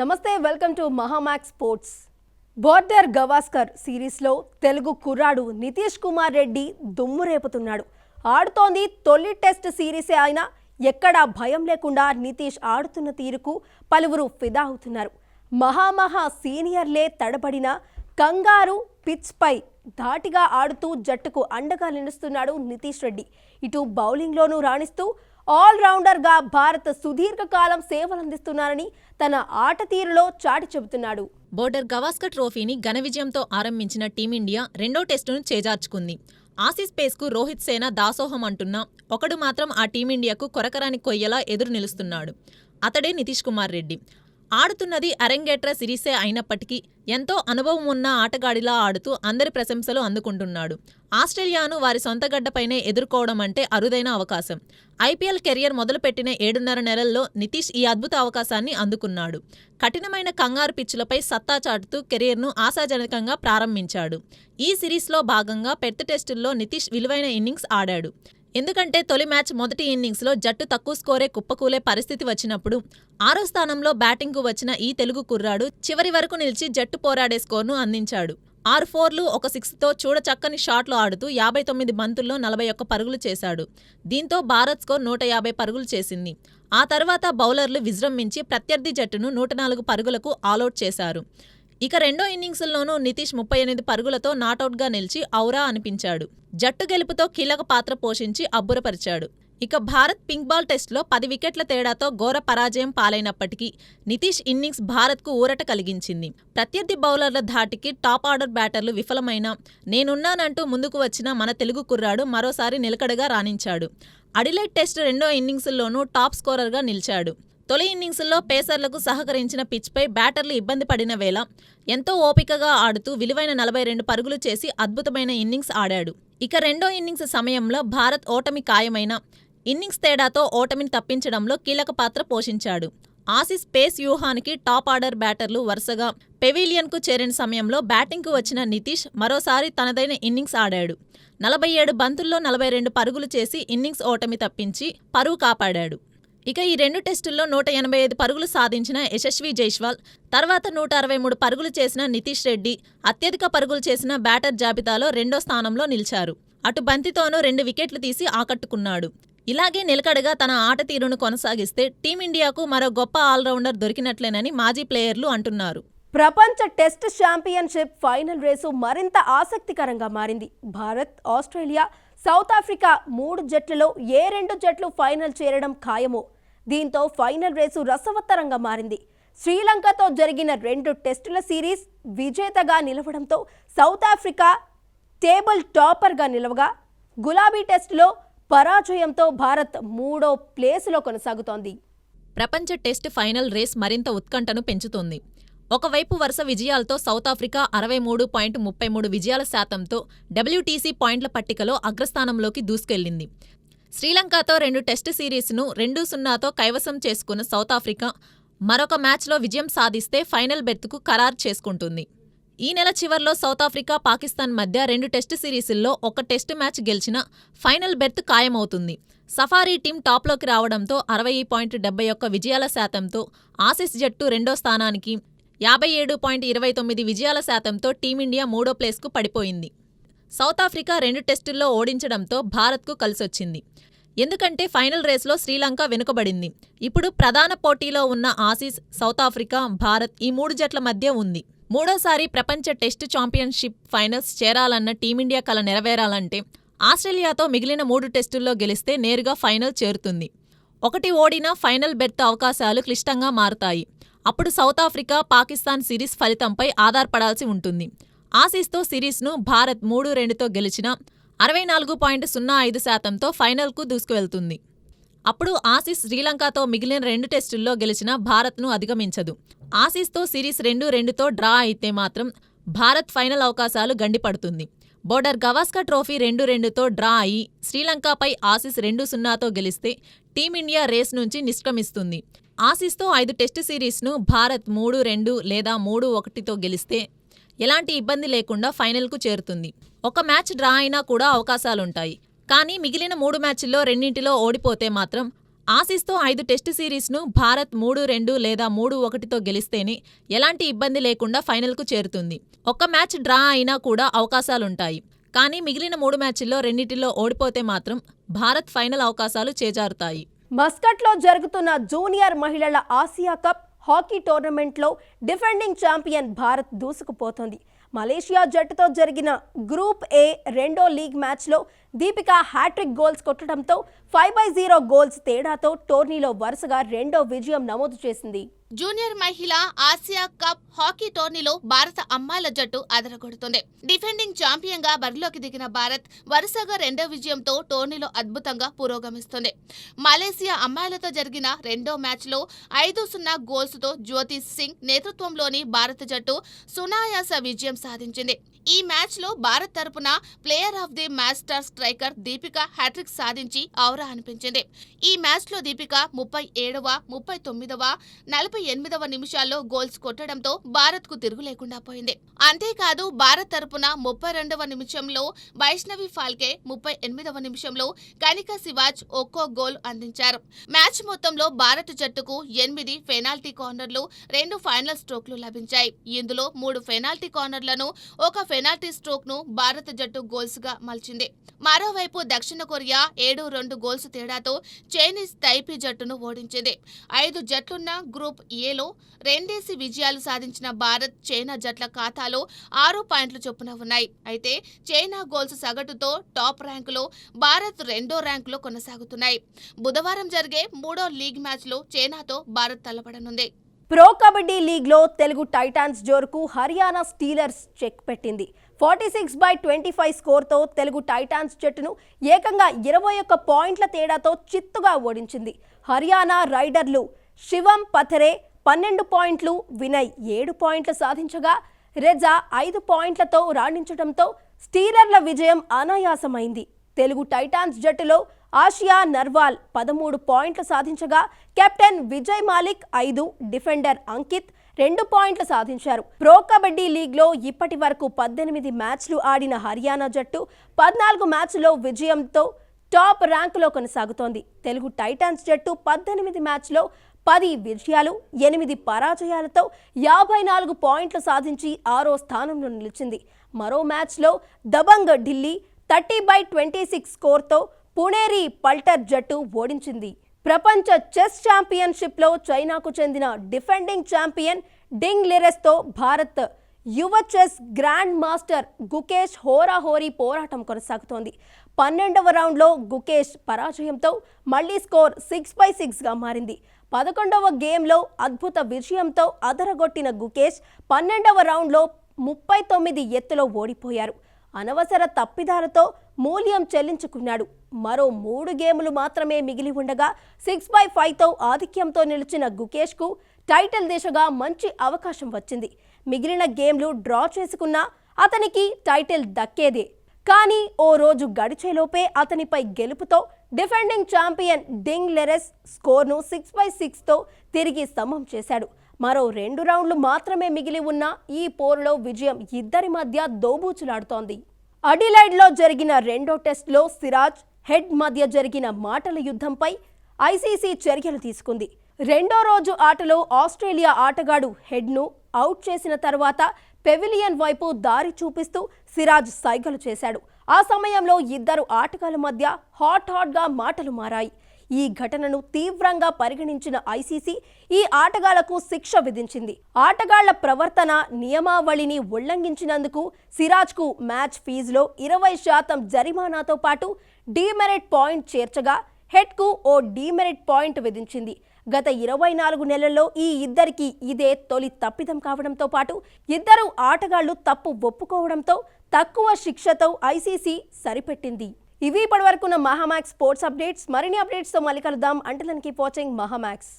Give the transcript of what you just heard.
నమస్తే welcome to Mahamax sports. Border Gavaskar సిరీస్లో తెలుగు కుర్రాడు నితీష్ కుమార్ రెడ్డి దుమ్ము రేపుతున్నాడు. ఆడుతోంది తొలి టెస్ట్ సిరీసే అయినా ఎక్కడా భయం లేకుండా నితీష్ ఆడుతున్న తీరుకు పలువురు ఫిదా అవుతున్నారు. మహామహా సీనియర్లే తడబడిన కంగారు పిచ్పై ధాటిగా ఆడుతూ జట్టుకు అండగా నిలుస్తున్నాడు నితీష్ రెడ్డి. ఇటు బౌలింగ్లోనూ రాణిస్తూ ఆల్రౌండర్గా భారత్ సుదీర్ఘకాలం సేవలందిస్తున్నారని తన ఆట తీరులో చాటి చెబుతున్నాడు. బోర్డర్ గవాస్కర్ ట్రోఫీని ఘన విజయంతో ఆరంభించిన టీమిండియా రెండో టెస్టును చేజార్చుకుంది. ఆసీస్ పేస్కు రోహిత్ సేన దాసోహం అంటున్నా ఒకడు మాత్రం ఆ టీమిండియాకు కొరకరాని కొయ్యలా ఎదురు నిలుస్తున్నాడు. అతడే నితీష్ కుమార్ రెడ్డి. ఆడుతున్నది అరంగేట్ర సిరీసే అయినప్పటికీ ఎంతో అనుభవం ఉన్న ఆటగాడిలా ఆడుతూ అందరి ప్రశంసలు అందుకుంటున్నాడు. ఆస్ట్రేలియాను వారి సొంత గడ్డపైనే ఎదుర్కోవడం అంటే అరుదైన అవకాశం. ఐపీఎల్ కెరియర్ మొదలుపెట్టిన ఏడున్నర నెలల్లో నితీష్ ఈ అద్భుత అవకాశాన్ని అందుకున్నాడు. కఠినమైన కంగారు పిచ్చులపై సత్తా చాటుతూ కెరీర్ను ఆశాజనకంగా ప్రారంభించాడు. ఈ సిరీస్లో భాగంగా పెద్ద టెస్టుల్లో నితీష్ విలువైన ఇన్నింగ్స్ ఆడాడు. ఎందుకంటే తొలి మ్యాచ్ మొదటి ఇన్నింగ్స్లో జట్టు తక్కువ స్కోరే కుప్పకూలే పరిస్థితి వచ్చినప్పుడు ఆరో స్థానంలో బ్యాటింగ్కు వచ్చిన ఈ తెలుగు కుర్రాడు చివరి వరకు నిలిచి జట్టు పోరాడే స్కోర్ను అందించాడు. ఆరు ఫోర్లు ఒక సిక్స్తో చూడచక్కని షాట్లు ఆడుతూ యాభై తొమ్మిది బంతుల్లో నలభై ఒక్క పరుగులు చేశాడు. దీంతో భారత్ స్కోర్ నూట యాభై పరుగులు చేసింది. ఆ తర్వాత బౌలర్లు విజృంభించి ప్రత్యర్థి జట్టును నూట నాలుగు పరుగులకు ఆలౌట్ చేశారు. ఇక రెండో ఇన్నింగ్స్లోనూ నితీష్ ముప్పై ఎనిమిది పరుగులతో నాటౌట్గా నిలిచి ఔరా అనిపించాడు. జట్టు గెలుపుతో కీలక పాత్ర పోషించి అబ్బురపరిచాడు. ఇక భారత్ పింక్ బాల్ టెస్టులో పది వికెట్ల తేడాతో ఘోర పరాజయం పాలైనప్పటికీ నితీష్ ఇన్నింగ్స్ భారత్కు ఊరట కలిగించింది. ప్రత్యర్థి బౌలర్ల ధాటికి టాప్ ఆర్డర్ బ్యాటర్లు విఫలమైన నేనున్నానంటూ ముందుకు వచ్చిన మన తెలుగు కుర్రాడు మరోసారి నిలకడగా రాణించాడు. అడిలైట్ టెస్ట్ రెండో ఇన్నింగ్స్లోనూ టాప్ స్కోరర్గా నిలిచాడు. తొలి ఇన్నింగ్స్లో పేసర్లకు సహకరించిన పిచ్పై బ్యాటర్లు ఇబ్బంది పడిన వేళ ఎంతో ఓపికగా ఆడుతూ విలువైన నలభై రెండు పరుగులు చేసి అద్భుతమైన ఇన్నింగ్స్ ఆడాడు. ఇక రెండో ఇన్నింగ్స్ సమయంలో భారత్ ఓటమి ఖాయమైన ఇన్నింగ్స్ తేడాతో ఓటమిని తప్పించడంలో కీలక పాత్ర పోషించాడు. ఆసీస్ పేస్ వ్యూహానికి టాప్ ఆర్డర్ బ్యాటర్లు వరుసగా పెవిలియన్కు చేరిన సమయంలో బ్యాటింగ్కు వచ్చిన నితీష్ మరోసారి తనదైన ఇన్నింగ్స్ ఆడాడు. నలభై ఏడు బంతుల్లో నలభై రెండు పరుగులు చేసి ఇన్నింగ్స్ ఓటమి తప్పించి పరువు కాపాడాడు. ఇక ఈ రెండు టెస్టుల్లో నూట ఎనభై ఐదు పరుగులు సాధించిన యశస్వి జైష్వాల్ తర్వాత నూట అరవై మూడు పరుగులు చేసిన నితీష్ రెడ్డి అత్యధిక పరుగులు చేసిన బ్యాటర్ జాబితాలో రెండో స్థానంలో నిలిచారు. అటు బంతితోనూ రెండు వికెట్లు తీసి ఆకట్టుకున్నాడు. ఇలాగే నిలకడగా తన ఆట తీరును కొనసాగిస్తే టీమిండియాకు మరో గొప్ప ఆల్రౌండర్ దొరికినట్లేనని మాజీ ప్లేయర్లు అంటున్నారు. ప్రపంచ టెస్ట్ ఛాంపియన్షిప్ ఫైనల్ రేసు మరింత ఆసక్తికరంగా మారింది. భారత్ ఆస్ట్రేలియా సౌత్ ఆఫ్రికా మూడు జట్లలో ఏ రెండు జట్లు ఫైనల్ చేరడం ఖాయమో? దీంతో ఫైనల్ రేసు రసవత్తరంగా మారింది. శ్రీలంకతో జరిగిన రెండు టెస్టుల సిరీస్ విజేతగా నిలవడంతో సౌత్ ఆఫ్రికా టేబుల్ టాపర్గా నిలవగా గులాబీ టెస్టులో పరాజయంతో భారత్ మూడో ప్లేసులో కొనసాగుతోంది. ప్రపంచ టెస్ట్ ఫైనల్ రేస్ మరింత ఉత్కంఠను పెంచుతోంది. ఒకవైపు వరుస విజయాలతో సౌత్ ఆఫ్రికా అరవై మూడు పాయింట్ ముప్పై మూడు విజయాల శాతంతో డబ్ల్యూటీసీ పాయింట్ల పట్టికలో అగ్రస్థానంలోకి దూసుకెళ్ళింది శ్రీలంకతో రెండు టెస్ట్ సిరీస్ను రెండు సున్నాతో కైవసం చేసుకున్న సౌత్ ఆఫ్రికా మరొక మ్యాచ్లో విజయం సాధిస్తే ఫైనల్ బెర్త్కు ఖరారు చేసుకుంటుంది. ఈ నెల చివర్లో సౌత్ ఆఫ్రికా పాకిస్తాన్ మధ్య రెండు టెస్టు సిరీసుల్లో ఒక టెస్టు మ్యాచ్ గెలిచిన ఫైనల్ బెర్త్ ఖాయమవుతుంది. సఫారీ టీం టాప్లోకి రావడంతో అరవై పాయింట్ డెబ్బై ఒక్క విజయాల శాతంతో ఆసీస్ జట్టు రెండో స్థానానికి యాభై ఏడు పాయింట్ ఇరవై తొమ్మిది విజయాల శాతంతో టీమిండియా మూడో ప్లేస్కు పడిపోయింది. సౌత్ ఆఫ్రికా రెండు టెస్టుల్లో ఓడించడంతో భారత్కు కలిసొచ్చింది. ఎందుకంటే ఫైనల్ రేస్లో శ్రీలంక వెనుకబడింది. ఇప్పుడు ప్రధాన పోటీలో ఉన్న ఆసీస్ సౌత్ ఆఫ్రికా భారత్ ఈ మూడు జట్ల మధ్య ఉంది. మూడోసారి ప్రపంచ టెస్టు ఛాంపియన్షిప్ ఫైనల్స్ చేరాలన్న టీమిండియా కల నెరవేరాలంటే ఆస్ట్రేలియాతో మిగిలిన మూడు టెస్టుల్లో గెలిస్తే నేరుగా ఫైనల్ చేరుతుంది. ఒకటి ఓడినా ఫైనల్ బెర్త్ అవకాశాలు క్లిష్టంగా మారుతాయి. అప్పుడు సౌత్ ఆఫ్రికా పాకిస్తాన్ సిరీస్ ఫలితంపై ఆధారపడాల్సి ఉంటుంది. ఆసీస్తో సిరీస్ను భారత్ మూడు రెండుతో గెలిచిన అరవై నాలుగు పాయింట్ సున్నా ఐదు శాతంతో ఫైనల్కు దూసుకువెళ్తుంది. అప్పుడు ఆసీస్ శ్రీలంకతో మిగిలిన రెండు టెస్టుల్లో గెలిచిన భారత్ను అధిగమించదు. ఆసీస్తో సిరీస్ రెండు రెండుతో డ్రా అయితే మాత్రం భారత్ ఫైనల్ అవకాశాలు గండిపడుతుంది. బోర్డర్ గవాస్కర్ ట్రోఫీ రెండు రెండుతో డ్రా అయి శ్రీలంకపై ఆసీస్ రెండు సున్నాతో గెలిస్తే టీమిండియా రేస్ నుంచి నిష్క్రమిస్తుంది. ఆసీస్తో ఐదు టెస్టు సిరీస్ను భారత్ మూడు రెండు లేదా మూడు ఒకటితో గెలిస్తే ఎలాంటి ఇబ్బంది లేకుండా ఫైనల్కు చేరుతుంది. ఒక మ్యాచ్ డ్రా అయినా కూడా అవకాశాలుంటాయి. కానీ మిగిలిన మూడు మ్యాచ్ల్లో రెండింటిలో ఓడిపోతే మాత్రం ఆసీస్తో ఐదు టెస్టు సిరీస్ను భారత్ మూడు రెండు లేదా మూడు ఒకటితో గెలిస్తేనే ఎలాంటి ఇబ్బంది లేకుండా ఫైనల్కు చేరుతుంది. ఒక్క మ్యాచ్ డ్రా అయినా కూడా అవకాశాలుంటాయి. కానీ మిగిలిన మూడు మ్యాచ్ల్లో రెండింటిలో ఓడిపోతే మాత్రం భారత్ ఫైనల్ అవకాశాలు చేజారుతాయి. మస్కట్లో జరుగుతున్న జూనియర్ మహిళల ఆసియా కప్ హాకీ టోర్నమెంట్లో డిఫెండింగ్ ఛాంపియన్ భారత్ దూసుకుపోతోంది. మలేషియా జట్టుతో జరిగిన గ్రూప్ ఏ రెండో లీగ్ మ్యాచ్లో దీపిక హ్యాట్రిక్ గోల్స్ కొట్టడంతో ఫైవ్ బై జీరో గోల్స్ తేడాతో టోర్నీలో వరుసగా రెండో విజయం నమోదు చేసింది. జూనియర్ మహిళ ఆసియా కప్ హాకీ టోర్నీలో భారత అమ్మాయిల జట్టు అదరగొడుతుంది. డిఫెండింగ్ ఛాంపియన్గా బరిలోకి దిగిన భారత్ వరుసగా రెండో విజయంతో టోర్నీలో అద్భుతంగా పురోగమిస్తుంది. మలేసియా అమ్మాయిలతో జరిగిన రెండో మ్యాచ్లో ఐదు సున్నా గోల్స్తో జ్యోతి సింగ్ నేతృత్వంలోని భారత జట్టు సునాయాస విజయం సాధించింది. ఈ మ్యాచ్లో భారత్ తరపున player of the master striker Deepika hattrick సాధించి ఔరా అనిపించింది. ఈ మ్యాచ్లో దీపిక ముప్పై ఏడవ ముప్పై తొమ్మిదవ నలభై ఎనిమిదవ నిమిషాల్లో గోల్స్ కొట్టడంతో భారత్కు తిరుగు లేకుండా పోయింది. అంతేకాదు భారత్ తరపున ముప్పై రెండవ నిమిషంలో వైష్ణవి ఫాల్కే ముప్పై ఎనిమిదవ నిమిషంలో కనిక శివాజ్ ఒక్కో గోల్ అందించారు. మ్యాచ్ మొత్తంలో భారత జట్టుకు ఎనిమిది పెనాల్టీ కార్నర్లు రెండు ఫైనల్ స్ట్రోక్లు లభించాయి. ఇందులో మూడు పెనాల్టీ కార్నర్లను ఒక పెనాల్టీ స్ట్రోక్ను భారత జట్టు గోల్స్గా మలిచింది. మరోవైపు దక్షిణ కొరియా ఏడు రెండు గోల్స్ తేడాతో చైనీస్ తైపీ జట్టును ఓడించింది. ఐదు జట్లున్న గ్రూప్ ఏలో రెండేసి విజయాలు సాధించిన భారత్ చైనా జట్ల ఖాతాలో ఆరు పాయింట్లు చొప్పున ఉన్నాయి. అయితే చైనా గోల్స్ సగటుతో టాప్ ర్యాంకులో భారత్ రెండో ర్యాంకులో కొనసాగుతున్నాయి. బుధవారం జరిగే మూడో లీగ్ మ్యాచ్లో చైనాతో భారత్ తలపడనుంది. ప్రో కబడ్డీ లీగ్లో తెలుగు టైటాన్స్ జోరుకు హర్యానా స్టీలర్స్ చెక్ పెట్టింది. Forty six by twenty five స్కోర్తో Telugu Titans జట్టును ఏకంగా ఇరవై ఒక్క పాయింట్ల తేడాతో చిత్తుగా ఓడించింది. హర్యానా రైడర్లు శివం పథరే పన్నెండు పాయింట్లు వినయ్ ఏడు పాయింట్లు సాధించగా రెజా ఐదు పాయింట్లతో రాణించడంతో స్టీలర్ల విజయం అనాయాసమైంది. తెలుగు టైటాన్స్ జట్టులో ఆసియా నర్వాల్ పదమూడు పాయింట్లు సాధించగా కెప్టెన్ విజయ్ మాలిక్ ఐదు డిఫెండర్ అంకిత్ రెండు పాయింట్లు సాధించారు. ప్రో కబడ్డీ లీగ్లో ఇప్పటి వరకు పద్దెనిమిది మ్యాచ్లు ఆడిన హర్యానా జట్టు పద్నాలుగు మ్యాచ్లో విజయంతో టాప్ ర్యాంకులో కొనసాగుతోంది. తెలుగు టైటాన్స్ జట్టు పద్దెనిమిది మ్యాచ్లో పది విజయాలు ఎనిమిది పరాజయాలతో యాభై నాలుగు పాయింట్లు సాధించి ఆరో స్థానంలో నిలిచింది. మరో మ్యాచ్లో Dabang Delhi thirty by twenty six స్కోర్తో Puneri Paltan జట్టు ఓడించింది. ప్రపంచ చెస్ ఛాంపియన్షిప్లో చైనాకు చెందిన డిఫెండింగ్ ఛాంపియన్ డింగ్ లిరెస్తో భారత్ యువ చెస్ గ్రాండ్ మాస్టర్ గుకేష్ హోరాహోరీ పోరాటం కొనసాగుతోంది. పన్నెండవ రౌండ్లో గుకేష్ పరాజయంతో మళ్ళీ స్కోర్ సిక్స్ బై సిక్స్గా మారింది. పదకొండవ గేమ్లో అద్భుత విజయంతో అదరగొట్టిన గుకేష్ పన్నెండవ రౌండ్లో ముప్పై తొమ్మిది ఎత్తులో ఓడిపోయారు. అనవసర తప్పిదాలతో మూల్యం చెల్లించుకున్నాడు. మరో మూడు గేములు మాత్రమే మిగిలి ఉండగా సిక్స్ బై ఫైవ్తో ఆధిక్యంతో నిలిచిన గుకేష్కు టైటిల్ దిశగా మంచి అవకాశం వచ్చింది. మిగిలిన గేమ్లు డ్రా చేసుకున్నా అతనికి టైటిల్ దక్కేదే. కానీ ఓ రోజు గడిచేలోపే అతనిపై గెలుపుతో డిఫెండింగ్ ఛాంపియన్ డింగ్ లెరెస్ స్కోర్ను సిక్స్ బై సిక్స్తో తిరిగి సమం చేశాడు. మరో రెండు రౌండ్లు మాత్రమే మిగిలి ఉన్న ఈ పోరులో విజయం ఇద్దరి మధ్య దోబూచులాడుతోంది. అడిలైడ్లో జరిగిన రెండో టెస్ట్లో సిరాజ్ హెడ్ మధ్య జరిగిన మాటల యుద్ధంపై ఐసీసీ చర్యలు తీసుకుంది. రెండో రోజు ఆటలో ఆస్ట్రేలియా ఆటగాడు హెడ్ను అవుట్ చేసిన తర్వాత పెవిలియన్ వైపు దారి చూపిస్తూ సిరాజ్ సైగలు చేశాడు. ఆ సమయంలో ఇద్దరు ఆటగాళ్ళ మధ్య హాట్ హాట్గా మాటలు మారాయి. ఈ ఘటనను తీవ్రంగా పరిగణించిన ఐసీసీ ఈ ఆటగాళ్ళకు శిక్ష విధించింది. ఆటగాళ్ళ ప్రవర్తన నియమావళిని ఉల్లంఘించినందుకు సిరాజ్కు మ్యాచ్ ఫీజులో ఇరవై శాతం జరిమానాతో పాటు డీమెరిట్ పాయింట్ చేర్చగా హెడ్కు ఓ డీమెరిట్ పాయింట్ విధించింది. గత ఇరవై నాలుగు నెలల్లో ఈ ఇద్దరికి ఇదే తొలి తప్పిదం కావడంతో పాటు ఇద్దరు ఆటగాళ్ళు తప్పు ఒప్పుకోవడంతో తక్కువ శిక్షతో ఐసీసీ సరిపెట్టింది. ఇవి ఇప్పటివరకున్న మహామాక్స్ స్పోర్ట్స్ అప్డేట్స్. మరిన్ని అప్డేట్స్తో మళ్ళీ కలుద్దాం. అంటలనికి వాచింగ్ మహామాక్స్.